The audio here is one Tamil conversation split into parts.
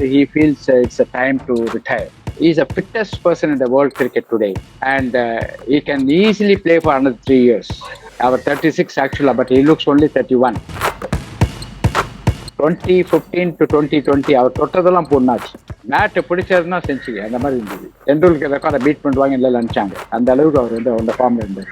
he feels uh, it's a time to retire. He's a fittest person in the world cricket today, and uh, he can easily play for another three years. Our 36 actually, but he looks only 31. 2015 to twenty twenty அவர் தொட்டதெல்லாம் பொண்ணாச்சு. மேட்டு பிடிச்சதுன்னா செஞ்சுக்க அந்த மாதிரி இருந்தது. டெண்டுல்கர் ரெக்கார்டை பீட் பண்ணுவாங்க இல்லை நினச்சாங்க அந்த அளவுக்கு அவர் வந்து அந்த ஃபார்ம்ல இருந்தார்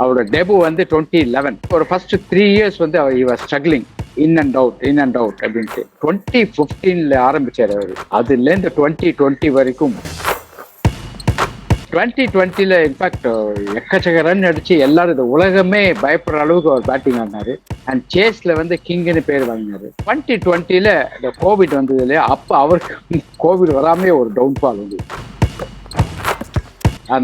அவரோட டெபு வந்து டுவெண்ட்டி லெவன் ஒரு ஃபர்ஸ்ட் த்ரீ இயர்ஸ் வந்து அவர் இவர் struggling in and out in and out அப்படின்ட்டு. டுவெண்ட்டி ஃபிஃப்டீன்ல ஆரம்பிச்சார் அவர். அதுலேருந்து டுவெண்ட்டி டுவெண்ட்டி வரைக்கும். டுவெண்ட்டி டுவெண்ட்டில இன்ஃபேக்ட் எக்கச்சக்க ரன் அடிச்சு எல்லாரும் இந்த உலகமே பயப்படுற அளவுக்கு அவர் பேட்டிங் ஆடினாரு. அண்ட் சேஸ்ல வந்து கிங்னு பேர் வாங்கினாரு. டுவெண்ட்டி டுவெண்ட்டில இந்த கோவிட் வந்தது இல்லையா அப்போ அவருக்கு கோவிட் வராமே ஒரு டவுன்ஃபால் வந்து.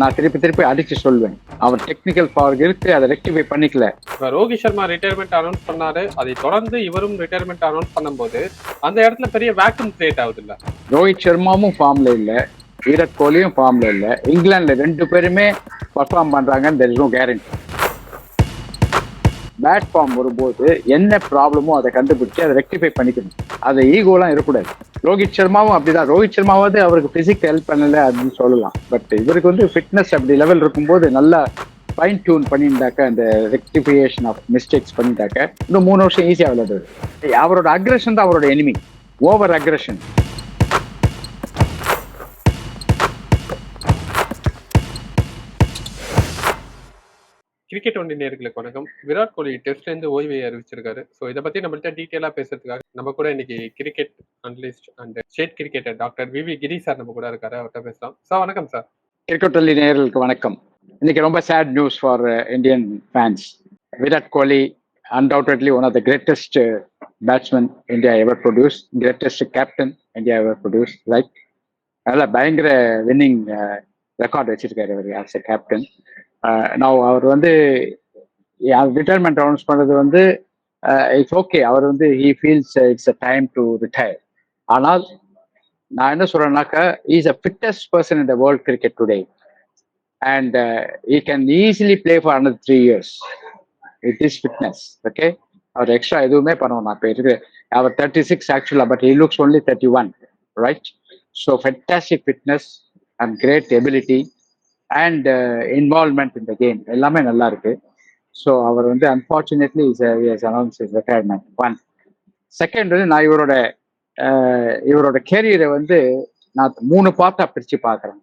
நான் திருப்பி திருப்பி அடிச்சு சொல்வேன். அவர் டெக்னிக்கல் பவர் இருக்கு அதை ரெக்டிஃபை பண்ணிக்கல. ரோஹித் சர்மா ரிட்டையர்மெண்ட் அனௌன்ஸ் பண்ணாரு. அதை தொடர்ந்து இவரும் ரிட்டையர்மெண்ட் அனௌன்ஸ் பண்ணும்போது அந்த இடத்துல பெரிய வேக்கம் கிரியேட் ஆகுது இல்ல ரோஹித் சர்மாவும் ஃபார்ம்ல இல்ல விராட் கோலியும் ஃபார்ம்ல இல்ல. இங்கிலாந்துல ரெண்டு பேருமே பர்ஃபார்ம் பண்றாங்கன்னு there is no guarantee bad form வரும்போது என்ன ப்ராப்ளமோ அதை கண்டுபிடிச்சு அதை ரெக்டிஃபை பண்ணிக்கணும். அதை ஈகோலாம் இருக்கக்கூடாது. ரோஹித் சர்மாவும் அப்படிதான். ரோஹித் சர்மாவது அவருக்கு பிசிக் ஹெல்ப் பண்ணல அப்படின்னு சொல்லலாம். பட் இவருக்கு வந்து ஃபிட்னஸ் அப்படி லெவல் இருக்கும்போது நல்லா ஃபைன் டியூன் பண்ணியிருந்தாக்க அந்த ரெக்டிஃபிகேஷன் ஆஃப் மிஸ்டேக்ஸ் பண்ணிட்டாக்க இன்னும் மூணு வருஷம் ஈஸியாக விளையாடுறது அவரோட அக்ரஷன் தான் அவரோட எனிமி ஓவர் அக்ரஷன் கிரிக்கெட் ஒன்றிய நேர்களுக்கு வணக்கம். விராட் கோலி டெஸ்ட்ல இருந்து ஓய்வை அறிவிச்சிருக்காரு. ஸோ இதை பத்தி நம்மள்ட்ட டீட்டெயிலா பேசுறதுக்காக நம்ம கூட இன்னைக்கு cricket analyst and state cricketer doctor V V Giri sir நம்ம கூட இருக்காரு. அவர்கிட்ட பேசலாம். சார் வணக்கம் சார் கிரிக்கெட் ஒல்லி நேர்களுக்கு வணக்கம். இன்னைக்கு ரொம்ப sad news for Indian fans Virat Kohli undoubtedly one of the greatest batsman India ever produce greatest captain India ever produce right right? பயங்கர வின்னிங் ரெக்கார்ட் வச்சிருக்காரு அவர் ஆஸ் எ கேப்டன் நான் அவர் வந்து ரிட்டையர்மெண்ட் அனௌன்ஸ் பண்ணது வந்து இட்ஸ் ஓகே அவர் வந்து he feels it's a time to retire ஆனால் நான் என்ன சொல்றேன்னாக்கா is a fittest person in the world cricket today and he can easily play for another three years it is fitness okay our extra எதுவுமே பண்ணுவோம் நான் இப்போ இருக்கு அவர் தேர்ட்டி சிக்ஸ் ஆக்சுவலாக but he looks only thirty one right so fantastic fitness and great ability and involvement இந்த கேம் எல்லாமே நல்லா இருக்கு. ஸோ அவர் வந்து unfortunately is announce is retirement one second வந்து நான் இவரோட இவரோட கேரியரை வந்து நான் மூணு பார்ட்டா பிரிச்சு பார்க்குறேன்.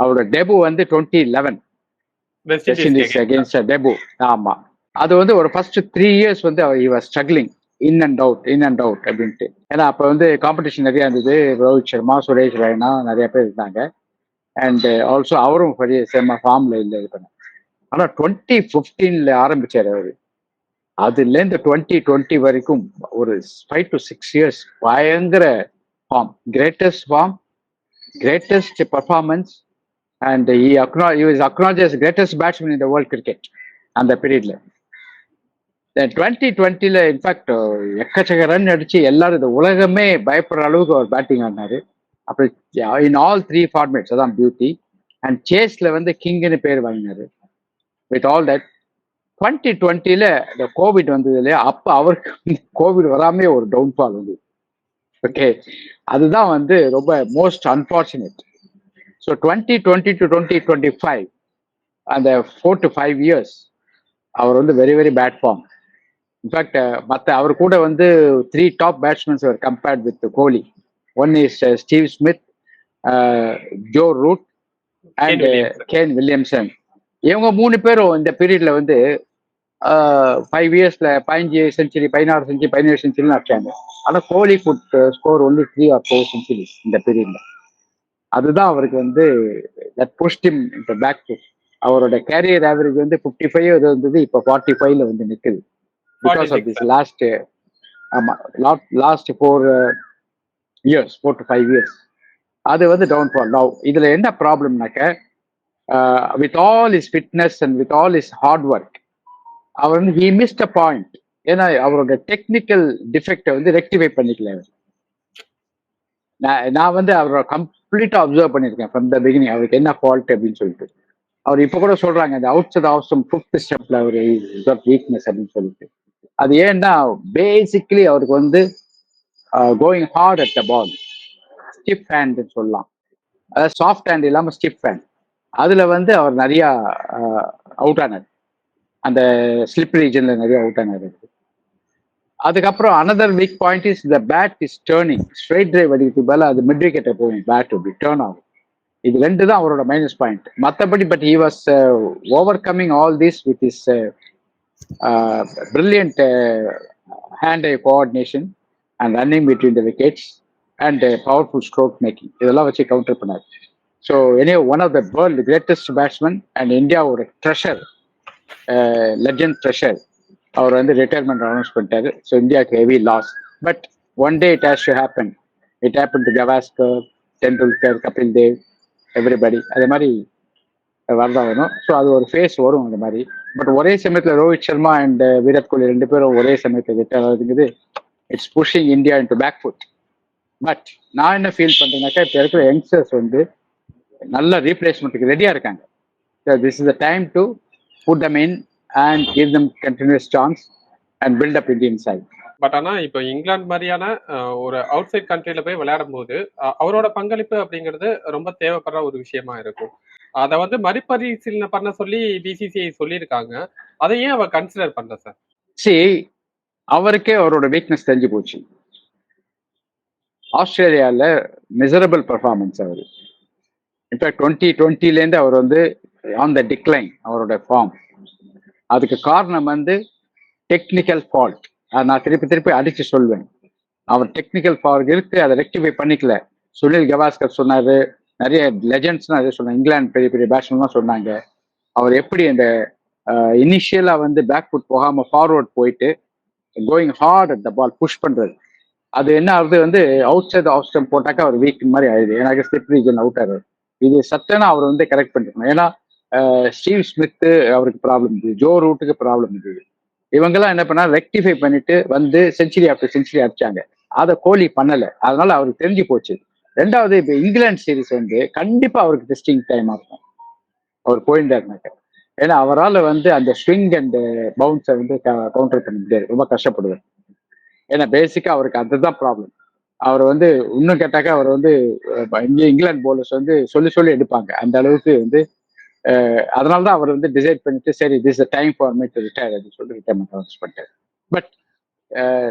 அவரோட டெபு வந்து டுவெண்ட்டி லெவன் அகேன்ஸ்ட் டெபு ஆமா. அது வந்து ஒரு ஃபர்ஸ்ட் த்ரீ இயர்ஸ் வந்து அவர் இவர் struggling in and out in and out அப்படின்ட்டு. ஏன்னா அப்போ வந்து காம்படிஷன் நிறைய இருந்தது. ரோஹித் சர்மா சுரேஷ் ரெய்னா நிறைய பேர் இருந்தாங்க. அண்ட் ஆல்சோ uh, அவரும் பெரிய செம்ம ஃபார்ம்ல இல்லை இது பண்ண ஆனால் டுவெண்ட்டி ஃபிஃப்டீன்ல ஆரம்பிச்சார் அவர். அதுலேருந்து டுவெண்ட்டி டுவெண்ட்டி வரைக்கும் ஒரு ஃபைவ் டு சிக்ஸ் இயர்ஸ் பயங்கர form greatest form greatest performance and he அக்னா he was acknowledged as greatest batsman in the அந்த பீரியட்ல டுவெண்ட்டி டுவெண்ட்டில இன்ஃபேக்ட் எக்கச்சக்க ரன் அடிச்சு எல்லாரும் இந்த உலகமே பயப்படுற அளவுக்கு அவர் பேட்டிங் ஆடினாரு. அப்படி இன் ஆல் த்ரீ ஃபார்மேட்ஸ் அதான் பியூட்டி அண்ட் சேஸ்ல வந்து கிங்னு பேர் வாங்கினாரு. வித் ஆல் தட் டுவெண்ட்டி டுவெண்ட்டில இந்த கோவிட் வந்தது இல்லையா? அப்போ அவருக்கு கோவிட் வராமே ஒரு டவுன்ஃபால் வந்து. ஓகே அதுதான் வந்து ரொம்ப most unfortunate so twenty twenty to twenty twenty five அந்த ஃபோர் டு ஃபைவ் இயர்ஸ் அவர் வந்து very very bad form in fact மற்ற அவர் கூட வந்து three top batsmen our compared with Kohli one is Steve Smith Joe Root and. Kane Williamson இவங்க மூணு பேரும் இந்த பீரியட்ல வந்து ஃபைவ் இயர்ஸ்ல பதினஞ்சு செஞ்சுரி பதினாறு செஞ்சுரி பதினேழு செஞ்சுரின்னு அடிச்சாங்க ஆனா Kohli good score only three or four centuries இந்த பீரியட்ல. அதுதான் அவருக்கு வந்து தட் புஷ்டிம் இந்த பேக் டு அவரோட கேரியர் ஆவரேஜ் வந்து ஃபிஃப்டி ஃபைவ் இது வந்தது இப்போ ஃபார்ட்டி ஃபைவ்ல வந்து நிற்குது பிகாஸ் ஆஃப் 46, திஸ் லாஸ்ட் ஆமா last four years four to five years அது வந்து டவுன் ஃபால் நவ் இதில் என்ன ப்ராப்ளம்னாக்க with all is fitness and with all is hard work அவர் வந்து ஹி மிஸ்ட் அ பாயிண்ட் ஏன்னா அவரோட டெக்னிக்கல் டிஃபெக்டை வந்து ரெக்டிஃபை பண்ணிக்கல அவர். நான் நான் வந்து அவரோட கம்ப்ளீட்டாக அப்சர்வ் பண்ணியிருக்கேன் ஃப்ரம் த பிகினிங் அவருக்கு என்ன ஃபால்ட் அப்படின்னு சொல்லிட்டு. அவர் இப்போ கூட சொல்றாங்க இந்த அவுட் சைட் ஆஃப்ஸும் ஃபிஃப்த் ஸ்டெப்ல அவர் வீக்னஸ் அப்படின்னு சொல்லிட்டு. அது ஏன்னா பேசிக்கலி அவருக்கு வந்து going hard at the ball stiff hand சொல்லலாம். அதாவது சாஃப்ட் ஹேண்ட் இல்லாமல் ஸ்டிப் ஹேண்ட் அதில் வந்து அவர் நிறையா uh, அவுட் ஆனார். அந்த ஸ்லிப் ரீஜனில் நிறைய அவுட் ஆனார் அதுக்கப்புறம் another weak point is the bat is turning straight drive அடிக்கிறதுக்கு பதிலா அது மிட் விக்கெட்டை போகும். பேட் அப்படி டேர்ன் ஆகும் இது ரெண்டு தான் அவரோட மைனஸ் பாயிண்ட் மற்றபடி but he was overcoming all this with is brilliant hand eye coordination and running between the wickets and powerful stroke making இதெல்லாம் வச்சு கவுண்டர் பண்ணார். So any one of the world greatest batsman and இந்தியாவோட ட்ரெஷர் லெஜண்ட் ட்ரெஷர் அவர் வந்து ரிட்டையர்மெண்ட் அனௌன்ஸ் பண்ணிட்டாரு. ஸோ இந்தியாவுக்கு heavy loss but one day it has to happen it happen to Gavaskar Tendulkar Kapil Dev everybody அதே மாதிரி வரதான் வரும் ஸோ அது ஒரு ஃபேஸ் வரும் அந்த மாதிரி. பட் ஒரே சமயத்தில் ரோஹித் சர்மா அண்ட் uh, விராட் கோலி ரெண்டு பேரும் ஒரே சமயத்தில் retire ஆகுதுங்கிறது it's pushing India into back foot but நான் என்ன ஃபீல் பண்றேன்னாக்கா இப்போ இருக்கிற யங்ஸ்டர்ஸ் வந்து நல்ல ரீப்ளேஸ்மெண்ட்டுக்கு ரெடியா இருக்காங்க. This is the time to put them in and give them continuous chance and build up Indian side but ஆனா இப்போ இங்கிலாந்து மாதிரியான ஒரு அவுட் சைட் கண்ட்ரில போய் விளையாடும் போது அவரோட பங்களிப்பு அப்படிங்கிறது ரொம்ப தேவைப்படுற ஒரு விஷயமா இருக்கும். அதை வந்து மறுபரிசீலனை பண்ண சொல்லி பிசிசிஐ சொல்லியிருக்காங்க. அதை ஏன் அவர் கன்சிடர் பண்ணல சார் சி அவருக்கே அவரோட வீக்னஸ் தெரிஞ்சு போச்சு. ஆஸ்திரேலியாவில் மிசரபிள் பர்ஃபார்மன்ஸ் அவர். இன்ஃபேக்ட் டுவெண்ட்டி டுவெண்ட்டிலேருந்து அவர் வந்து ஆன் த டிக்ளைன் அவரோட ஃபார்ம் அதுக்கு காரணம் வந்து டெக்னிக்கல் ஃபால்ட் நான் திருப்பி திருப்பி அடித்து சொல்வேன். அவர் டெக்னிக்கல் ஃபால்ட் இருக்கு அதை ரெக்டிஃபை பண்ணிக்கல. சுனில் கவாஸ்கர் சொன்னார் நிறைய லெஜண்ட்ஸ் அதே சொன்னாங்க. இங்கிலாந்து பெரிய பெரிய பேட்ஸ்மேன்லாம் சொன்னாங்க. அவர் எப்படி அந்த இனிஷியலாக வந்து பேக் ஃபுட் போகாம ஃபார்வர்ட் போயிட்டு going hard at the ball push பண்றது. அது என்ன ஆகுது வந்து அவுட் சைட் ஆஃப் ஸ்டெம் போட்டாக்கா அவர் வீக் மாதிரி ஆயிடுது. எனக்கு ஸ்லிப் ரீஜன் அவுட் ஆகுது இது சட்டனா அவர் வந்து கரெக்ட் பண்ணிருக்கணும் ஏன்னா ஸ்டீவ் ஸ்மித்து அவருக்கு ப்ராப்ளம் இருந்தது ஜோ ரூட்டுக்கு ப்ராப்ளம் இருந்தது இவங்கெல்லாம் என்ன பண்ணா ரெக்டிஃபை பண்ணிட்டு வந்து செஞ்சுரி ஆஃப்டர் செஞ்சுரி அடிச்சாங்க. அதை கோலி பண்ணலை. அதனால அவருக்கு தெரிஞ்சு போச்சு. ரெண்டாவது இப்போ இங்கிலாந்து சீரீஸ் வந்து கண்டிப்பாக அவருக்கு டெஸ்டிங் டைம் ஆகும் அவர் போயிருந்தாருனாக்க. ஏன்னா அவரால் வந்து அந்த ஸ்விங் அண்ட் பவுன்ஸை வந்து கவுண்டர் பண்ண முடியாது. ரொம்ப கஷ்டப்படுவார் ஏன்னா பேசிக்காக அவருக்கு அதுதான் ப்ராப்ளம் அவர் வந்து இன்னும் கேட்டாக்கா அவர் வந்து இங்கே இங்கிலாந்து போலர்ஸ் வந்து சொல்லி சொல்லி எடுப்பாங்க. அந்த அளவுக்கு வந்து அதனால தான் அவர் வந்து டிசைட் பண்ணிட்டு சரி this time for me to retire அப்படின்னு சொல்லிட்டு ரிட்டையர்மெண்ட் அனௌன்ஸ் பண்ணிட்டார். But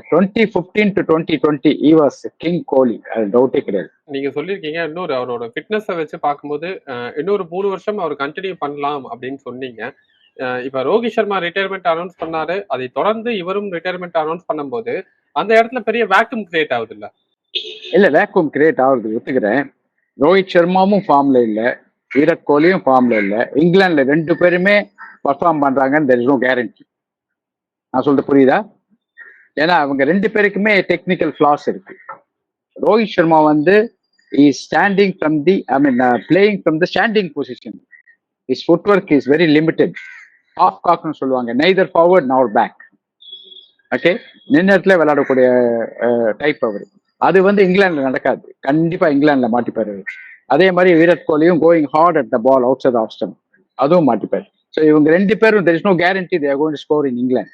twenty fifteen to twenty twenty he was king Kohli அது டவுட்டே கிடையாது. நீங்க சொல்லியிருக்கீங்க இன்னொரு அவரோட ஃபிட்னஸை வச்சு பார்க்கும்போது அஹ், இன்னொரு மூணு வருஷம் அவர் கண்டினியூ பண்ணலாம் அப்படின்னு சொன்னீங்க. அஹ், இப்ப ரோஹித் சர்மா ரிட்டையர்மெண்ட் அனௌன்ஸ் பண்ணாரு. அதை தொடர்ந்து இவரும் ரிட்டையர்மெண்ட் அனௌன்ஸ் பண்ணும்போது அந்த இடத்துல பெரிய வேக்யூம் கிரியேட் ஆகுது இல்ல இல்ல வேக்கூம் கிரியேட் ஆகுது ஒத்துக்கிறேன். ரோஹித் சர்மாவும் ஃபார்ம்ல இல்ல விராட் கோலியும் ஃபார்ம்ல இல்ல. இங்கிலாந்துல ரெண்டு பேருமே பர்ஃபார்ம் பண்றாங்கன்னு தெர் இஸ் நோ கேரண்டி நான் சொல்றது புரியுதா? ஏன்னா அவங்க ரெண்டு பேருக்குமே டெக்னிக்கல் ஃபிளாஸ் இருக்கு. ரோஹித் சர்மா வந்து is standing from the I mean playing from the standing position is foot work is very limited of காக்னு சொல்லுவாங்க. Neither forward nor back okay நின்னத்துல விளையாடக்கூடிய uh, டைப் அவர். அது வந்து இங்கிலாந்துல நடக்காது. கண்டிப்பா இங்கிலாந்துல மாட்டிப்பாரு அதே மாதிரி விராட் கோலியும் going hard at the ball outside off stump அதுவும் மாட்டிப்பாரு. ஸோ இவங்க ரெண்டு பேரும் there is no guarantee they're going score in England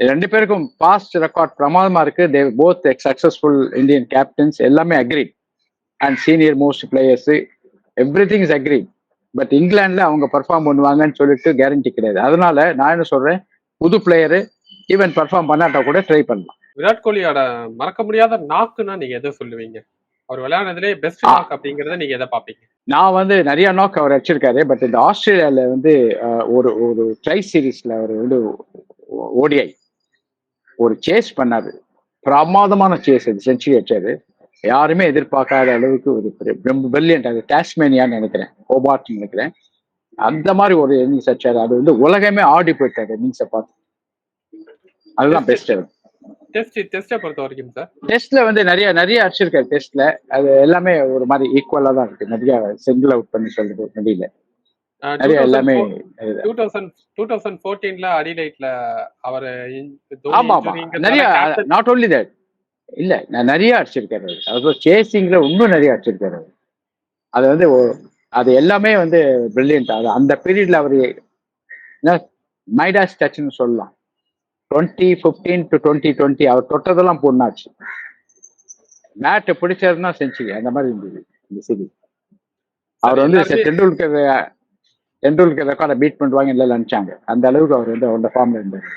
ரெண்டு பேருக்கும் பாஸ்ட் ரெக்கார்ட் பிரமாதமா இருக்கு. They both successful Indian captains எல்லாமே agree and senior most players everything is agree but இங்கிலாந்துல அவங்க பர்ஃபார்ம் பண்ணுவாங்கன்னு சொல்லிட்டு கேரண்டி கிடையாது. அதனால நான் என்ன சொல்றேன்? புது பிளேயரு ஈவன் பர்ஃபார்ம் பண்ணாட்டா கூட ட்ரை பண்ணலாம். விராட் கோலியோட மறக்க முடியாத நாக்குன்னா நீங்க எதை சொல்லுவீங்க? அவர் விளையாடுனதுலே பெஸ்ட். நாக் அப்படிங்கறத நீங்க எதை பாப்பீங்க நான் வந்து நிறைய நாக் அவர் அடிச்சிருக்காரு. பட் இந்த ஆஸ்திரேலியால வந்து ஒரு ஒரு ட்ரை சீரீஸ்ல அவர் வந்து ஓடிஐ ஒரு சேஸ் பண்ணாரு. பிரமாதமான சேஸ் அது செஞ்சுரி அடிச்சாரு யாருமே எதிர்பார்க்காத அளவுக்கு ஒரு பிரில்லியன்ட் அது டாஸ்மேனியான்னு நினைக்கிறேன் ஓபார்ட் நினைக்கிறேன். அந்த மாதிரி ஒரு இன்னிங்ஸ் அடிச்சாரு அது வந்து உலகமே ஆடி போயிட்டாரு இன்னிங்ஸை பார்த்து. அதுதான் பெஸ்ட் டெஸ்ட் டெஸ்ட்டை பொறுத்த வரைக்கும் சார் டெஸ்ட்ல வந்து நிறைய நிறைய அடிச்சிருக்காரு டெஸ்ட்ல அது எல்லாமே ஒரு மாதிரி ஈக்குவலா தான் இருக்கு. நிறைய சிங்கிள் அவுட் பண்ணி சொல்றது முடியல எல்லாமே டூ தௌசண்ட் டூ தௌசண்ட் ஃபோர்டீன்ல அடிலைட்ல அவர் ஆமா ஆமா நிறைய நாட் ஓன்லி தட் இல்ல நான் நிறைய அடிச்சிருக்காரு. அதாவது சேசிங்ல இன்னும் நிறைய அடிச்சிருக்காரு. அது வந்து அது எல்லாமே வந்து பிரில்லியன்ட் அது அந்த பீரியட்ல அவர் மைடாஸ் டச்னு சொல்லலாம். Twenty fifteen to twenty twenty அவர் தொட்டதெல்லாம் பொண்ணாச்சு. பேட் பிடிச்சதுன்னா செஞ்சுரி அந்த மாதிரி இருந்தது இந்த சீரீஸ் அவர் வந்து டெண்டுல்கர் டெண்டுல்கர் ரெக்கார்டை பீட் பண்ணுவாங்க இல்லை நினைச்சாங்க. அந்த அளவுக்கு அவர் வந்து அவரோட ஃபார்ம்ல இருந்தார்.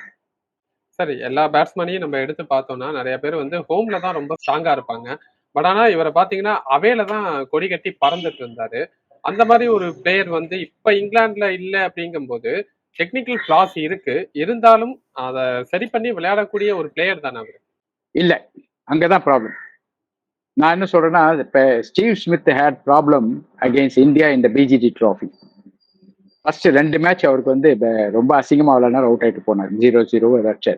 சரி எல்லா பேட்ஸ்மேனையும் நம்ம எடுத்து பார்த்தோம்னா நிறைய பேர் வந்து ஹோம்ல தான் ரொம்ப ஸ்ட்ராங்கா இருப்பாங்க. பட் ஆனா இவரை பாத்தீங்கன்னா அவேல தான் கொடி கட்டி பறந்துட்டு இருந்தாரு. அந்த மாதிரி ஒரு பிளேயர் வந்து இப்ப இங்கிலாந்துல இல்ல அப்படிங்கும்போது டெக்னிக்கல் ஃபிளாஸ் இருக்கு. இருந்தாலும் அதை சரி பண்ணி விளையாடக்கூடிய ஒரு பிளேயர் தானே அவர். இல்ல அங்கதான் ப்ராப்ளம் நான் என்ன சொல்றேன்னா இப்ப Steve Smith had problem against India இந்த பிஜிடி ட்ராஃபி ஃபர்ஸ்ட் ரெண்டு மேட்ச் அவருக்கு வந்து இப்ப ரொம்ப அசிங்கமா விளையாடினார் அவுட் ஆயிட்டு போனார். ஜீரோ ஜீரோ ஏதாச்சும்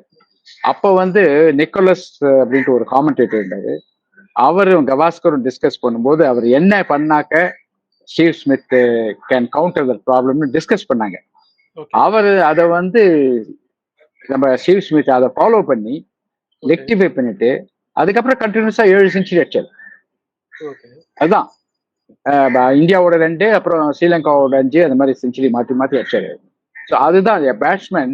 அப்போ வந்து நிக்கோலஸ் அப்படின்ட்டு ஒரு காமெண்டேட்டர் இருந்தாரு. அவரும் கவாஸ்கரும் டிஸ்கஸ் பண்ணும்போது அவர் என்ன பண்ணாக்க Steve Smith can counter the ப்ராப்ளம்னு டிஸ்கஸ் பண்ணாங்க. அவர் அதை வந்து நம்ம ஸ்டீவ் ஸ்மித் அதை ஃபாலோ பண்ணி ரெக்டிஃபை பண்ணிட்டு அதுக்கப்புறம் கண்டினியூஸா ஏழு செஞ்சுரி அடிச்சார் அதுதான். இந்தியாவோட ரெண்டு அப்புறம் ஸ்ரீலங்காவோட அஞ்சு அந்த மாதிரி செஞ்சுரி மாற்றி மாற்றி அடிச்சாரு ஸோ அதுதான் பேட்ஸ்மேன்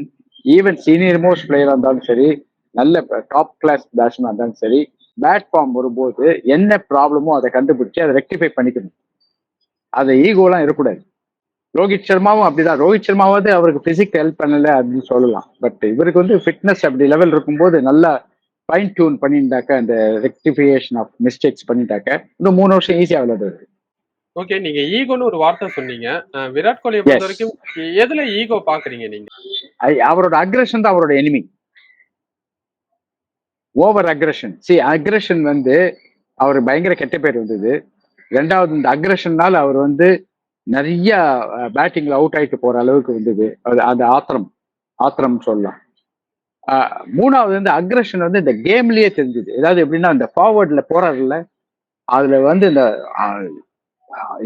ஈவன் சீனியர் மோஸ்ட் பிளேயராக இருந்தாலும் சரி நல்ல டாப் கிளாஸ் பேட்ஸ்மேன் இருந்தாலும் சரி பேட் ஃபார்ம் வரும்போது என்ன ப்ராப்ளமோ அதை கண்டுபிடிச்சு அதை ரெக்டிஃபை பண்ணிக்கணும். அது ஈகோலாம் இருக்கக்கூடாது. ரோஹித் சர்மாவும் அப்படிதான். ரோஹித் சர்மாவது அவருக்கு பிசிக் ஹெல்ப் பண்ணல அப்படின்னு சொல்லலாம். பட் இவருக்கு வந்து ஃபிட்னஸ் அப்படி லெவல் இருக்கும்போது நல்லா ஃபைன் டியூன் பண்ணிட்டாக்க அந்த ரெக்டிஃபிகேஷன் ஆஃப் மிஸ்டேக்ஸ் பண்ணிட்டாக்க இன்னும் மூணு வருஷம் ஈஸியாக விளையாடுவாரு. ஓகே நீங்க ஈகோன்னு ஒரு வார்த்தை சொன்னீங்க. விராட் கோலியை பொறுத்த. வரைக்கும் எதுல ஈகோ பாக்குறீங்க நீங்க? அவரோட அக்ரஷன் தான் அவரோட enemy over aggression see aggression வந்து அவர் பயங்கர கெட்ட பேர் வந்தது. ரெண்டாவது இந்த அக்ரஷன்னால அவர் வந்து நிறைய பேட்டிங்ல அவுட் ஆயிட்டு போற அளவுக்கு வந்தது. அது அந்த ஆத்திரம். ஆத்திரம் சொல்லலாம். மூணாவது வந்து அக்ரஷன் வந்து இந்த கேம்லயே தெரிஞ்சது. ஏதாவது எப்படின்னா இந்த ஃபார்வர்ட்ல போறாருல்ல அதுல வந்து இந்த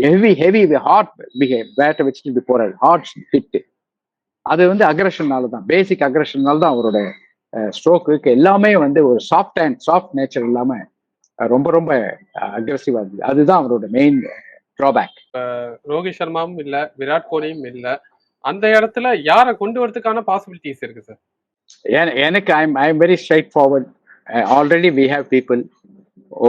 ஹெவி ஹெவி ஹார்ட் பிஹேவ் பேட்டை வச்சுட்டு இப்படி போறாரு. ஹார்ட் ஃபிட் அது வந்து அக்ரஷன்னால தான். பேசிக் அக்ரஷன்னால தான் அவரோட ஸ்ட்ரோக்கு எல்லாமே வந்து ஒரு சாஃப்ட் அண்ட் சாஃப்ட் நேச்சர் இல்லாம ரொம்ப ரொம்ப அக்ரஸிவா இருந்தது. அதுதான் அவரோட மெயின் ட்ராபேக் ரோஹித் சர்மாவும் இல்ல விராட் கோலியும் இல்ல. அந்த இடத்துல யாரை கொண்டு வரதுக்கான பாசிபிலிட்டிஸ் இருக்கு சார் எனக்கு I'm I'm very straight forward already we have people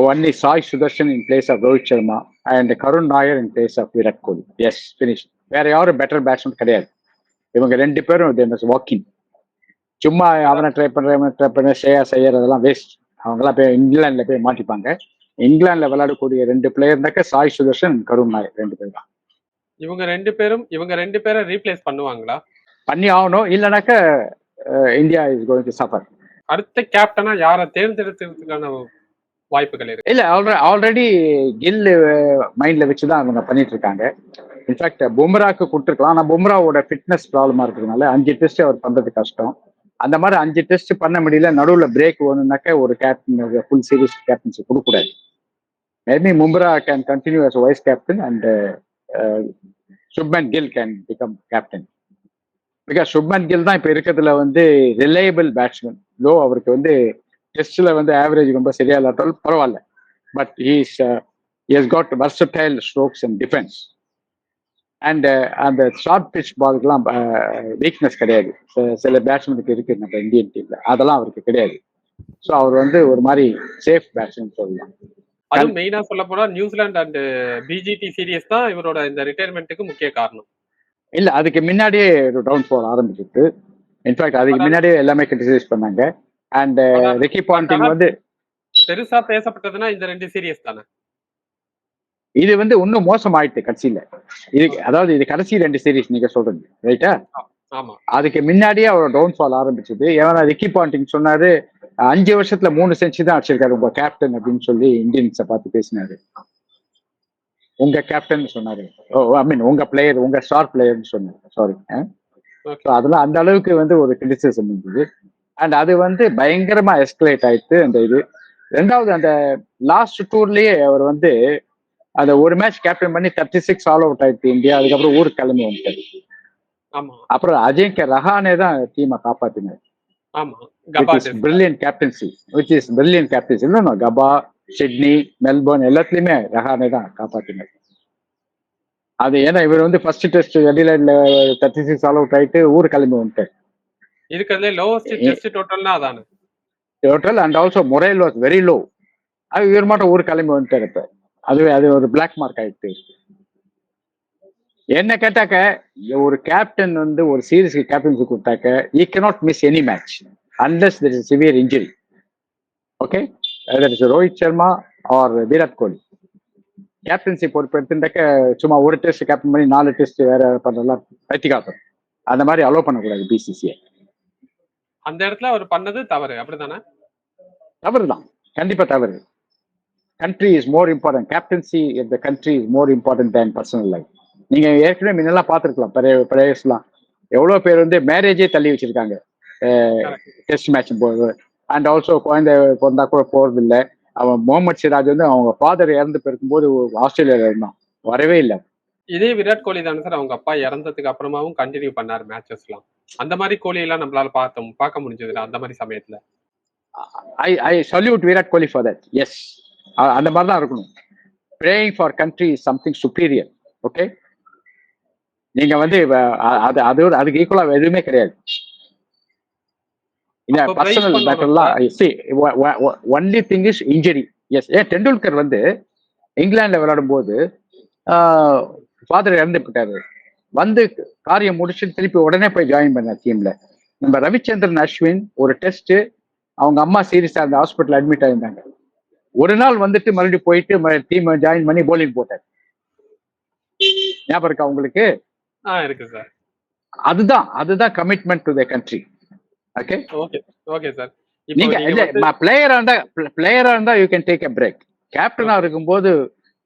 one is Sai Sudharsan in place of Rohit Sharma and Karun Nair in place of Virat Kohli is finish வேற யாரும் பெட்டர் பேட்ஸ்மேன் கிடையாது. இவங்க ரெண்டு பேரும் வாக்கிங் சும்மா அவனை ட்ரை பண்ற இவனை ட்ரை பண்ண ஷேயா செய்யற அதெல்லாம் வேஸ்ட் அவங்களாம் போய் இங்கிலாந்துல போய் மாட்டிப்பாங்க. இங்கிலாந்துல விளையாடக்கூடிய ரெண்டு பிளேயர்னாக்க சாய் சுதர்ஷன் கருண் நாயர் ரெண்டு பேர் தான். இவங்க ரெண்டு பேரும் இவங்க ரெண்டு பேரை ரீப்ளேஸ் பண்ணுவாங்களா? பண்ணி ஆகணும். இல்லைனாக்க India is going to suffer அடுத்த கேப்டனா யாரை தேர்ந்தெடுக்கிறதுக்கான வாய்ப்புகள் இருக்கு. இல்ல ஆல்ரெடி கில் மைண்ட்ல வச்சு தான் அவங்க பண்ணிட்டு இருக்காங்க இன்ஃபேக்ட் பும்ராக்கு கொடுத்துருக்கலாம். ஆனா பும்ராவோட ஃபிட்னஸ் ப்ராப்ளமா இருக்கிறதுனால அஞ்சு டெஸ்ட் அவர் பண்றது கஷ்டம். அந்த மாதிரி அஞ்சு டெஸ்ட் பண்ண முடியல. நடுவுல பிரேக் வேணும்னாக்க ஒரு கேப்டன் ஃபுல் சீரிஸ் கேப்டன்சி கொடுக்கக்கூடாது. Maybe Bumrah can continue as vice captain and Shubman Gill can become captain because Shubman Gill தான் இப்போ இருக்கிறதுல வந்து ரிலையபிள் பேட்ஸ்மேன் லோ அவருக்கு வந்து டெஸ்ட்ல வந்து ஆவரேஜ் ரொம்ப சரியா இல்லாட்டாலும் பரவாயில்ல. But he's is got versatile strokes and defence and அந்த ஷார்ட் பிச் பாலுக்குலாம் வீக்னஸ் கிடையாது. சில- பேட்ஸ்மேனுக்கு இருக்கு நம்ம இந்தியன் டீம்ல அதெல்லாம் அவருக்கு கிடையாது. ஸோ அவர் வந்து ஒரு மாதிரி சேஃப் பேட்ஸ்மேன் சொல்லலாம். அதுவும் மெயினா சொல்ல போனா நியூசிலாந்து அண்ட் பிஜிடி சீரியஸ் தான் இவரோட இந்த ரிட்டையர்மெண்ட்டுக்கு முக்கிய காரணம். இல்ல அதுக்கு முன்னாடியே டவுன் ஃபால் ஆரம்பிச்சிருக்கு. இன்ஃபேக்ட் அதுக்கு முன்னாடியே எல்லாமே கிரிட்டிசைஸ் பண்ணாங்க. அண்ட் ரிக்கி பாண்டிங் வந்து பெருசா பேசப்பட்டதுன்னா இந்த ரெண்டு சீரியஸ் தானே? இது வந்து இன்னும் மோசமாயிட்டு கடைசியில. இது அதாவது இது கடைசி ரெண்டு சீரிஸ் நீங்க சொல்றது ரைட்டா அதுக்கு முன்னாடியே அவர் டவுன் ஃபால் ஆரம்பிச்சது. ஏன்னா ரிக்கி பாண்டிங் சொன்னாரு அஞ்சு வருஷத்துல மூணு செஞ்சு தான் அடிச்சிருக்காரு உங்க கேப்டன் அப்படின்னு சொல்லி இந்தியன்ஸை பார்த்து பேசினாரு. உங்க கேப்டன் சொன்னாரு. ஓ ஐ மீன் உங்க பிளேயர் உங்க ஸ்டார் பிளேயர்னு சொன்னாரு. சாரி அதெல்லாம் அந்த அளவுக்கு வந்து ஒரு கிரிட்டிசிசம் இருந்தது. அண்ட் அது வந்து பயங்கரமா எஸ்கலேட் ஆயிட்டு அந்த இது. ரெண்டாவது அந்த லாஸ்ட் டூர்லயே அவர் வந்து அந்த ஒரு மேட்ச் கேப்டன் பண்ணி தேர்ட்டி சிக்ஸ் ஆல் அவுட் ஆயிடுச்சு இந்தியா. அதுக்கப்புறம் ஊருக்கு கிளம்பி வந்துட்டாரு. அப்புறம் அஜய்க ரஹானே தான் டீமை காப்பாத்தினார். Brilliant captaincy which is brilliant captaincy இன்னும் கபா சிட்னி மெல்போர்ன் எல்லாத்துலயுமே ரஹானே தான் காப்பாத்தினார். அது ஏன்னா இவர் வந்து ஃபர்ஸ்ட் டெஸ்ட் வெளியில தேர்ட்டி சிக்ஸ் ஆல் அவுட் ஆயிட்டு ஊர் கிளம்பி வந்துட்டார். இருக்கிறதுலே லோவஸ்ட் டெஸ்ட் டோட்டல்னா அதானே? Total and also morale was very low அது இவர் மட்டும் ஊர் கிளம்பி வந்துட்டார் இப்ப அதுவே அது ஒரு பிளாக் மார்க் ஆயிடுச்சு என்ன கேட்டாக்க ஒரு கேப்டன் வந்து ஒரு சீரீஸ்க்கு captaincy கொடுத்தாக்க he cannot miss any match unless there is severe injury okay that is Rohit Sharma or Virat Kohli captaincy பொறுப்பு எடுத்துட்டாக்க சும்மா ஒரு டெஸ்ட் கேப்டன் பண்ணி நாலு டெஸ்ட் வேற பண்ணலாம் பைத்திகாத்தம் அந்த மாதிரி அலோவ் பண்ணக்கூடாது பிசிசிஐ அந்த இடத்துல அவர் பண்ணது தவறு. அப்படிதானே? தவறு தான் கண்டிப்பா தவறு. Country is more important captaincy the country is more important than personal life நீங்க ஏற்கனவே முன்னெல்லாம் பார்த்துருக்கலாம். பழைய பிளேயர்ஸ்லாம் எவ்வளோ பேர் வந்து மேரேஜே தள்ளி வச்சிருக்காங்க. டெஸ்ட் மேட்ச் போது அண்ட் ஆல்சோ குழந்தை பிறந்தா கூட போறது இல்லை அவன் முகமது சிராஜ் வந்து அவங்க ஃபாதர் இறந்து போயிருக்கும்போது ஆஸ்திரேலியால இருந்தான். வரவே இல்லை. இதே விராட் கோலி தானே சார். அவங்க அப்பா இறந்ததுக்கு அப்புறமாவும் கண்டினியூ பண்ணாரு மேட்சஸ்லாம் அந்த மாதிரி கோலி எல்லாம் நம்மளால பார்த்தோம் பார்க்க முடிஞ்சது அந்த மாதிரி சமயத்துல? I I salute Virat Kohli for that yes அந்த மாதிரி தான் இருக்கணும். Praying for country is something superior okay நீங்க வந்து அது அது அதுக்கு ஈக்குவலா எதுவுமே கிடையாது. Personal மேட்டர்லாம் see only thing is injury yes ஏன் டெண்டுல்கர் வந்து இங்கிலாந்துல விளையாடும் போது ஃபாதர் இறந்து போயிட்டாரு வந்து காரியம் முடிச்சுட்டு திருப்பி உடனே போய் ஜாயின் பண்ணார் டீம்ல நம்ம ரவிச்சந்திரன் அஸ்வின் ஒரு டெஸ்ட் அவங்க அம்மா சீரியஸா அந்த ஹாஸ்பிட்டல் அட்மிட் ஆயிருந்தாங்க. ஒரு நாள் வந்துட்டு மறுபடியும் போயிட்டு டீம் ஜாயின் பண்ணி போலிங் போட்டார். ஞாபகம் இருக்கா உங்களுக்கு? இருக்கு சார் அதுதான் அதுதான் commitment to the country okay okay okay sir நீங்க இல்ல பிளேயரா இருந்தா பிளேயரா இருந்தா you can take a break கேப்டனா இருக்கும்போது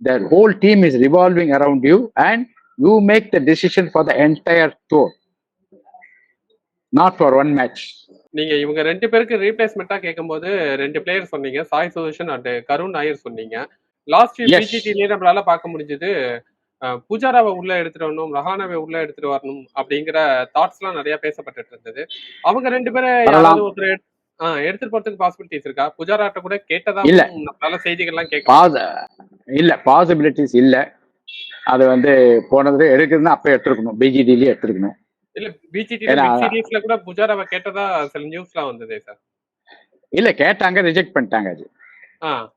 the whole team is revolving around you and you make the decision for the entire tour not for one match நீங்க இவங்க ரெண்டு பேருக்கு ரீப்ளேஸ்மெண்டா கேட்கும்போது ரெண்டு பிளேயர் சொன்னீங்க சாய் சுதர்ஷன் அண்ட் கருண் நாயர் சொன்னீங்க லாஸ்ட். பிஜிடிலேயே நம்மளால பார்க்க முடிஞ்சது புஜாராவை உள்ள எடுத்துட்டு வரணும் ரஹானாவை உள்ள எடுத்துட்டு வரணும் அப்படிங்கிற தாட்ஸ் எல்லாம் நிறைய பேசப்பட்டுட்டு இருந்தது அவங்க ரெண்டு பேரை வரலாம். யாராவது ஒருத்தர் எடுத்துட்டு போறதுக்கு பாசிபிலிட்டிஸ் இருக்கா புஜாராட்ட கூட கேட்டதா இல்ல. நம்மளால செய்திகள்லாம் கேட்க பாஸ் இல்ல பாசிபிலிட்டிஸ் இல்ல அது வந்து போனது எடுக்குதுன்னா அப்ப எடுத்துருக்கணும். பிஜிடிலயே எடுத்துருக்கணும். இல்ல பிஜிடி கூட புஜாராவை கேட்டதா சில நியூஸ்லாம் வந்ததே சார் இல்ல கேட்டாங்க ரிஜெக்ட் பண்ணிட்டாங்க அது. ஆ.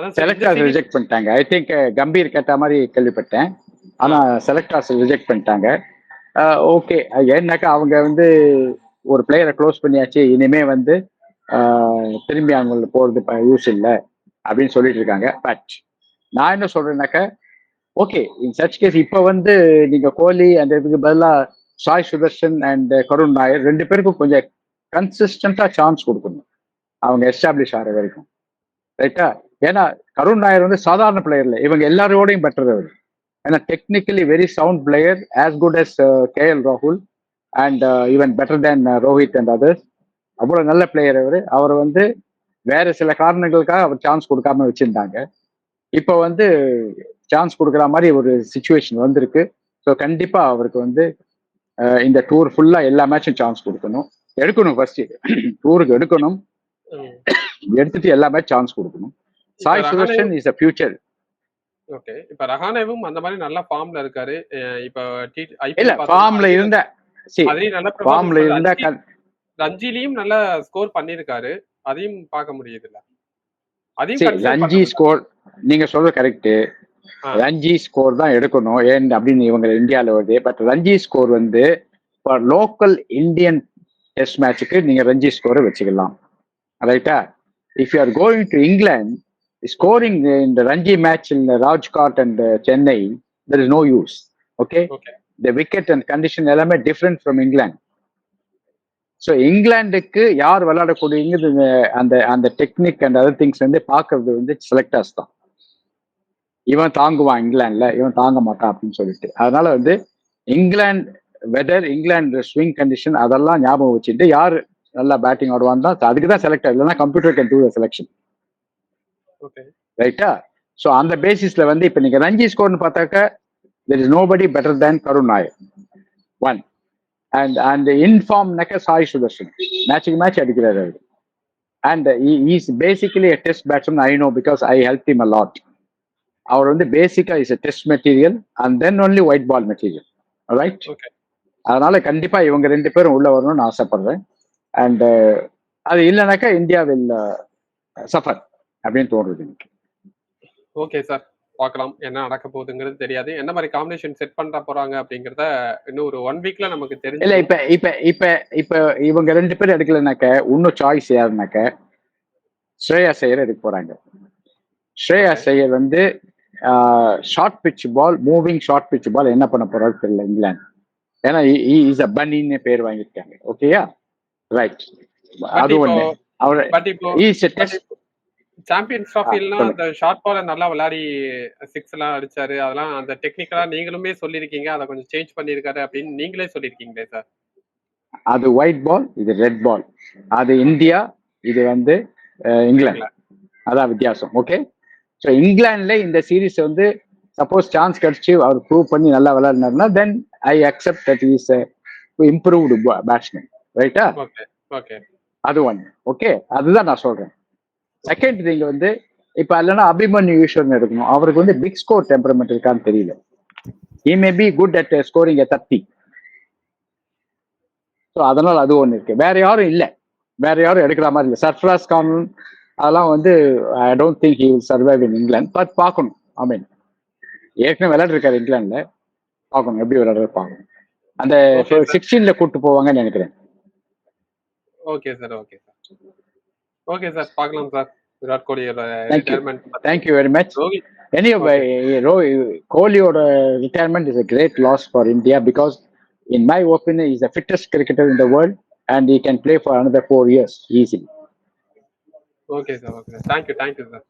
அதான் series- ரிஜெக்ட் பண்ணிட்டாங்க. ஐ திங்க் கம்பீர் கேட்ட மாதிரி கேள்விப்பட்டேன். ஆனா செலக்டர்ஸ் ரிஜெக்ட் பண்ணிட்டாங்க. ஓகே ஏன்னாக்கா அவங்க வந்து ஒரு பிளேயரை க்ளோஸ் பண்ணியாச்சு. இனிமே வந்து திரும்பி அவங்க போறது யூஸ் இல்லை. அப்படின்னு சொல்லிட்டு இருக்காங்க. பட் நான் என்ன சொல்றேன்னாக்கா ஓகே இன் சர்ச் கேஸ் இப்போ வந்து நீங்க கோலி அந்த இதுக்கு பதிலா சாய் சுதர்ஷன் அண்ட் கருண் நாயர் ரெண்டு பேருக்கும் கொஞ்சம் கன்சிஸ்டண்டா சான்ஸ் கொடுக்கணும். அவங்க எஸ்டாப்ளிஷ் ஆகிற வரைக்கும். ரைட்டா ஏன்னா கருண் நாயர் வந்து சாதாரண பிளேயர் இல்லை. இவங்க எல்லாரோடையும் பெட்டர் அவர் ஏன்னா technically very sound player as good as K L ராகுல் and even better than Rohit and others அவ்வளோ நல்ல பிளேயர் அவர் அவர் வந்து வேற சில காரணங்களுக்காக அவர் சான்ஸ் கொடுக்காம வச்சிருந்தாங்க. இப்போ வந்து சான்ஸ் கொடுக்குற மாதிரி ஒரு சுச்சுவேஷன் வந்திருக்கு. ஸோ கண்டிப்பா அவருக்கு வந்து இந்த டூர் ஃபுல்லா எல்லா மேட்சும் சான்ஸ் கொடுக்கணும். எடுக்கணும் ஃபர்ஸ்ட் டூருக்கு எடுக்கணும். எடுத்துட்டு எல்லா மேட்ச் சான்ஸ் கொடுக்கணும். Sai Sudharsan is a future okay இப்ப ரஹானேவும் அந்த மாதிரி நல்ல ஃபார்ம்ல இருக்காரு. இப்ப இல்ல ஃபார்ம்ல இருந்த சி அதையும் நல்ல ஃபார்ம்ல இருந்த ரஞ்சி- ரஞ்சிலையும் நல்ல ஸ்கோர் பண்ணிருக்காரு அதையும் பார்க்க முடியுது இல்ல அதையும் ரஞ்சி. ஸ்கோர் நீங்க சொல்றது கரெக்ட். ரஞ்சி ஸ்கோர் தான் எடுக்கணும். ஏன் அப்படின்னு இவங்க இந்தியால வருது. பட் ரஞ்சி ஸ்கோர் வந்து லோக்கல் இந்தியன் டெஸ்ட் மேட்சுக்கு நீங்க ரஞ்சி ஸ்கோரை வச்சுக்கலாம். ரைட்டா if you are going to England scoring இந்த ரஞ்சி மேட்ச் இந்த Rajkot and Chennai there is no use okay. The wicket and condition எல்லாமே டிஃப்ரெண்ட் ஃப்ரம் இங்கிலாந்து ஸோ இங்கிலாந்துக்கு யார் விளையாடக்கூடியது அந்த அந்த டெக்னிக் அண்ட் அதர் திங்ஸ் வந்து பார்க்கறது வந்து செலக்டர்ஸ் தான். இவன் தாங்குவான் இங்கிலாந்துல இவன் தாங்க மாட்டான் அப்படின்னு சொல்லிட்டு. அதனால வந்து England weather England swing condition அதெல்லாம் ஞாபகம் வச்சுட்டு யார் நல்லா பேட்டிங் ஆடுவான் தான் அதுக்கு தான் செலக்ட் இல்லைன்னா computer can do the selection. ரைட்டா ஸோ அந்த பேசிஸ்ல வந்து இப்போ நீங்க ரஞ்சி ஸ்கோர்னு பார்த்தாக்க there is nobody better than Karun Nair one and and இன்ஃபார்ம்னாக்க Sai Sudharsan மேட்சுக்கு மேட்ச் அடிக்கிறாரு அவர். And is basically test batsman I know because I help him a lot. அவர் வந்து பேசிக்கா is a test material and then only white ball material right. அதனால கண்டிப்பா இவங்க ரெண்டு பேரும் உள்ள வரணும்னு ஆசைப்படுறேன். அண்ட் அது இல்லைனாக்கா இந்தியா வில் சஃபர் அப்படின்னு தோணுது எனக்கு. ஓகே சார் பார்க்கலாம். என்ன நடக்க போகுதுங்கிறது தெரியாது. என்ன மாதிரி காம்பினேஷன் செட் பண்ண போறாங்க அப்படிங்கறத இன்னும் ஒரு ஒன் வீக்ல நமக்கு இல்ல தெரிஞ்சு இப்ப இப்ப இப்ப இப்ப இவங்க ரெண்டு பேரும் எடுக்கலனாக்க இன்னும் சாய்ஸ் யாருனாக்க ஸ்ரேயா ஐயர் எடுக்க போறாங்க. ஸ்ரேயா ஐயர் வந்து short pitch ball moving short pitch ball என்ன பண்ண போறாரு தெரியல இங்கிலாந்து ஏன்னா இஸ் அ பன்னின்னு பேர் வாங்கியிருக்காங்க. ஓகேயா ரைட் அது ஒண்ணு. அவர் சாம்பியன்ஸ் ட்ராஃபிலாம். அந்த ஷார்ட் பால நல்லா விளையாடி சிக்ஸ் எல்லாம் அடிச்சாரு. அதெல்லாம் அந்த டெக்னிக்கலா நீங்களுமே சொல்லியிருக்கீங்க. அதை கொஞ்சம் சேஞ்ச் பண்ணிருக்காரு அப்படின்னு நீங்களே சொல்லியிருக்கீங்களே சார் அது ஒயிட் பால் இது ரெட் பால் அது இந்தியா இது வந்து இங்கிலாந்து அதான் வித்தியாசம். ஓகே ஸோ இங்கிலாந்துல இந்த சீரீஸ் வந்து சப்போஸ் சான்ஸ் கிடைச்சி அவர் ப்ரூவ் பண்ணி நல்லா விளையாடினார்னா then I accept that is improved batsman ரைட்டா அது ஒன்று ஓகே அதுதான் நான் சொல்றேன். செகண்ட் திங் வந்து இப்ப இல்லைன்னா அபிமன்யு ஈஸ்வரன் எடுக்கணும். அவருக்கு வந்து பிக் ஸ்கோர் டெம்பரமெண்ட் இருக்கான்னு தெரியல. He may be good at scoring a thirty so அதனால அது ஒன்று இருக்கு. வேற யாரும் இல்லை. வேற யாரும் எடுக்கிற மாதிரி இல்லை. சர்ஃப்ராஸ் கான் அதெல்லாம் வந்து I don't think he will survive in England but பார்க்கணும். ஐ மீன் ஏற்கனவே விளையாடுருக்காரு இங்கிலாந்துல. பார்க்கணும். எப்படி விளையாடுறது பார்க்கணும். அந்த. சிக்ஸ்டீன்ல கூட்டு போவாங்கன்னு நினைக்கிறேன். Okay sir okay sir okay sir பார்க்கலாம் sir Virat கோலியோட. Retirement thank you very much Rohit Anyway, Ro- Kohli's retirement is a great loss for India because, in my opinion, he's the fittest cricketer in the world and he can play for another four years easily. Okay sir okay thank you thank you sir